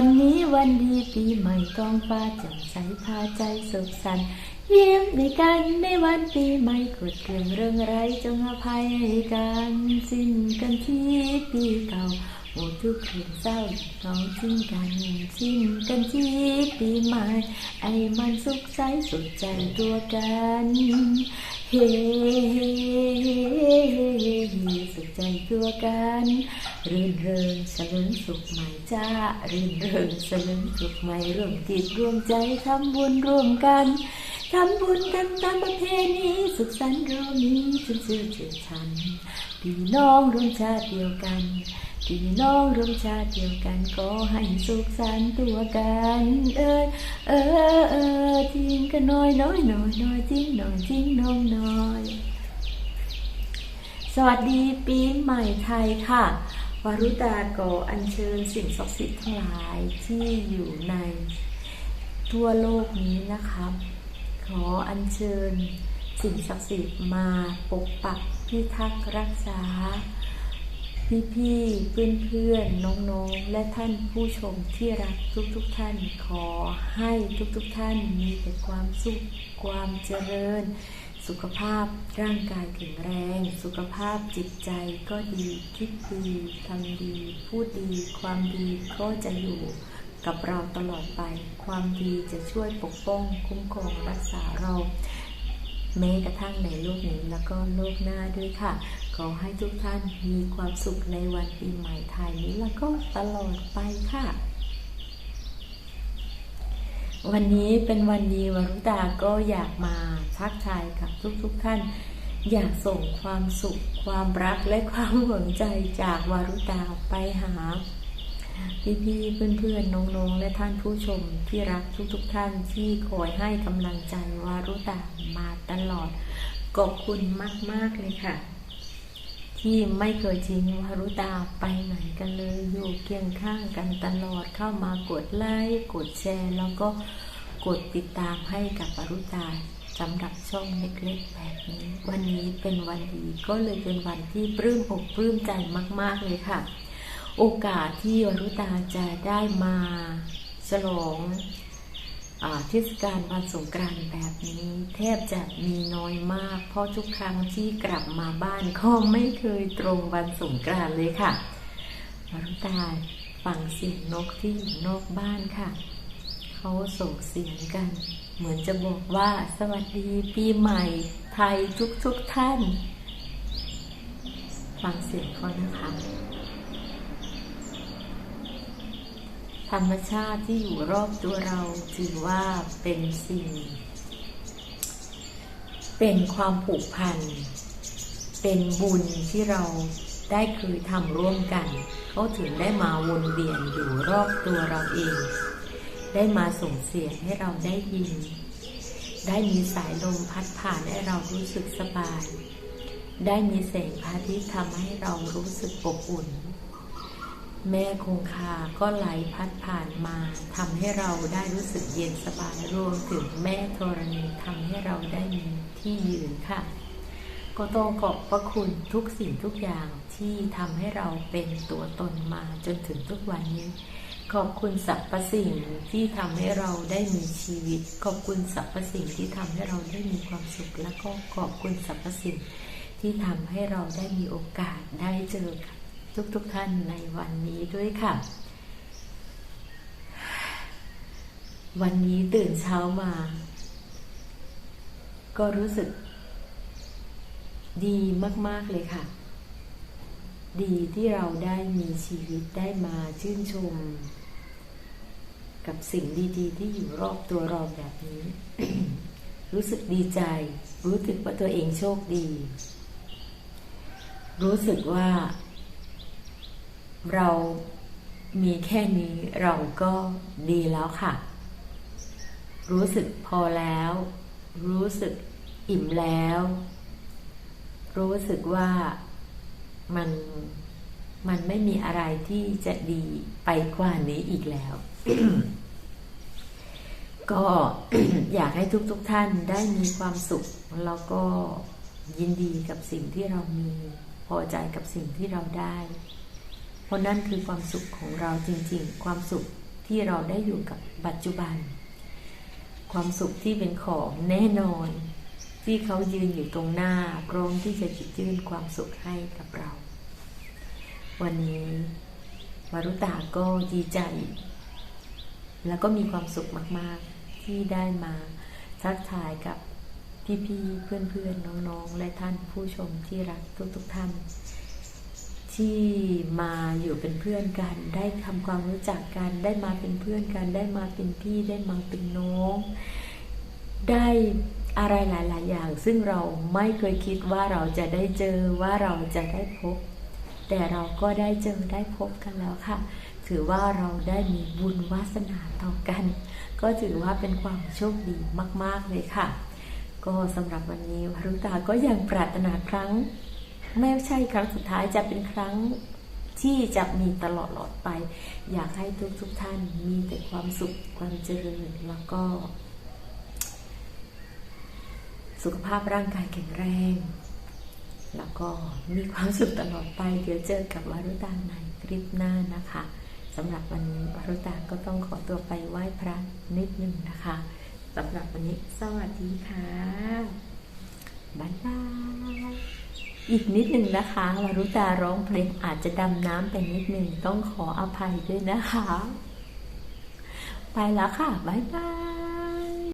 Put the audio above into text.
วันนี้วันดีปีใหม่ท้องฟ้าแจ่มใสพาใจสุขสันต์ยิ้มในกันในวันปีใหม่กดเกลื่อนเรื่องไรจงอภัยกันสิ้นกันที่ปีเก่า ทุกคืนเศร้าน้องสิ้นกันสิ้นกันที่ปีใหม่ ไอ้มันสุขใจสุดใจตัวกันเฮ้สุขใจตัวกันรื่นเริงเฉลิมสุขใหม่จ้ารื่นเริงเฉลิมสุขใหม่ร่วมจิตร่วมใจทำบุญร่วมกันทำบุญกันตามประเพณีสุขสันต์เรานี้จนชื่อเชื่อชันพี่น้องร่วมชาติเดียวกัน พี่น้องร่วมชาติเดียวกันขอให้สุขสันต์ตัวกัน เออเออเออทิ้งกันน้อยน้อยน้อยน้อยทิ้งน้อยทิ้งน้องน้อย สวัสดีปีใหม่ไทยค่ะวารุตาก็อัญเชิญสิ่งศักดิ์สิทธิ์ทั้งหลายที่อยู่ใน ทั่วโลกนี้นะครับ ขออัญเชิญสิ่งศักดิ์สิทธิ์มาปกปักพิทักษ์รักษา พี่พี่เพื่อนเพื่อนๆ น้องๆ และท่านผู้ชมที่รักทุกๆทท่าน ขอให้ทุกๆทท่านมีแต่ความสุขความเจริญ สุขภาพร่างกายแข็งแรง สุขภาพจิตใจก็ดีคิดดีทำดีพูดดี ความดีก็จะอยู่กับเราตลอดไป ความดีจะช่วยปกป้อง คุ้มครองรักษาเรา แม้กระทั่งในโลกนี้แล้วก็โลกหน้าด้วยค่ะ ขอให้ทุกท่านมีความสุขในวันปีใหม่ไทยนี้แล้วก็ตลอดไปค่ะ วันนี้เป็นวันดีวรุตาก็อยากมาทักทายกับทุกๆทท่าน อยากส่งความสุข ความรักและความหวังใจจากวารุตาไปหา พี่ๆเพื่อนๆน้องๆ และท่านผู้ชมที่รักทุกๆทท่านที่คอยให้กำลังใจวารุตามาตลอดขอบคุณมากๆเลยค่ะ ที่ไม่เคยทิ้งวารุตาไปไหนกันเลย อยู่เคียงข้างกันตลอดเข้ามากดไลค์กดแชร์ แล้วก็กดติดตามให้กับวารุตาสำหรับช่องเล็กๆแบบนี้ วันนี้เป็นวันดีก็เลยเป็นวันที่ปลื้มอกปลื้มใจมาก ๆ เลยค่ะ โอกาสที่วารุตาจะได้มาฉลองเทศกาลวันสงกรานต์แบบนี้แทบจะมีน้อยมาก เพราะทุกครั้งที่กลับมาบ้านก็ไม่เคยตรงวันสงกรานต์เลยค่ะวารุตาฟังเสียงนกที่อยู่นอกบ้านค่ะเขาส่งเสียงกัน เหมือนจะบอกว่าสวัสดีปีใหม่ไทยทุกๆทท่าน ฟังเสียงเขานะคะ ธรรมชาติที่อยู่รอบตัวเราถือว่าเป็นสิ่ง เป็นความผูกพัน เป็นบุญที่เราได้เคยทำร่วมกัน เขาถึงได้มาวนเวียนอยู่รอบตัวเราเอง ได้มาส่งเสียงให้เราได้ยิน ได้มีสายลมพัดผ่านให้เรารู้สึกสบาย ได้มีแสงพระอาทิตย์ทำให้เรารู้สึกอบอุ่น แม่คงคาก็ไหลพัดผ่านมาทำให้เราได้รู้สึกเย็นสบายรวมถึงแม่ธรณีทำให้เราได้มีที่ยืนค่ะ ก็ต้องขอบพระคุณทุกสิ่งทุกอย่างที่ทำให้เราเป็นตัวตนมาจนถึงทุกวันนี้ ขอบคุณสรรพสิ่งที่ทำให้เราได้มีชีวิต ขอบคุณสรรพสิ่งที่ทำให้เราได้มีความสุข และก็ขอบคุณสรรพสิ่งที่ทำให้เราได้มีโอกาสได้เจอกับ ทุกๆทท่านในวันนี้ด้วยค่ะ วันนี้ตื่นเช้ามา ก็รู้สึก ดีมาก ๆ เลยค่ะ ดีที่เราได้มีชีวิตได้มาชื่นชม กับสิ่งดี ๆ ที่อยู่รอบตัวเราแบบนี้ รู้สึกดีใจ รู้สึกว่าตัวเองโชคดี รู้สึกว่า เรามีแค่นี้เราก็ดีแล้วค่ะ รู้สึกพอแล้ว รู้สึกอิ่มแล้ว รู้สึกว่ามันมันไม่มีอะไรที่จะดีไปกว่านี้อีกแล้ว ก็อยากให้ทุกๆทท่านได้มีความสุข แล้วก็ยินดีกับสิ่งที่เรามี พอใจกับสิ่งที่เราได้ เพราะนั่นคือความสุขของเราจริงๆ ความสุขที่เราได้อยู่กับปัจจุบัน ความสุขที่เป็นของแน่นอน ที่เขายืนอยู่ตรงหน้าพร้อมที่จะจิตยื่นความสุขให้กับเรา วันนี้วารุตาก็ดีใจ แล้วก็มีความสุขมากๆ ที่ได้มาทักทายกับพี่ๆเพื่อนๆน้องๆ และท่านผู้ชมที่รักทุกๆท่าน ที่มาอยู่เป็นเพื่อนกัน ได้ทำความรู้จักกัน ได้มาเป็นเพื่อนกัน ได้มาเป็นพี่ได้มาเป็นน้อง ได้อะไรหลาย ๆ อย่าง ซึ่งเราไม่เคยคิดว่าเราจะได้เจอว่าเราจะได้พบ แต่เราก็ได้เจอได้พบกันแล้วค่ะ ถือว่าเราได้มีบุญวาสนาต่อกัน ก็ถือว่าเป็นความโชคดีมาก ๆ เลยค่ะ ก็สำหรับวันนี้วรุตาก็ยังปรารถนาครั้ง ไม่ใช่ครั้งสุดท้ายจะเป็นครั้งที่จะมีตลอดหลอดไป อยากให้ทุกทุกท่านมีแต่ความสุขความเจริญแล้วก็ สุขภาพร่างกายแข็งแรง แล้วก็มีความสุขตลอดไป เดี๋ยวเจอกับวารุตาในคลิปหน้านะคะสำหรับวันนี้วารุตาก็ต้องขอตัวไปไหว้พระนิดนึงนะคะสำหรับวันนี้ สวัสดีค่ะบ๊ายบาย อีกนิดหนึ่งนะคะวารุตาร้องเพลงอาจจะดำน้ำไปนิดหนึ่งต้องขออภัยด้วยนะคะ ไปแล้วค่ะ บ๊ายบาย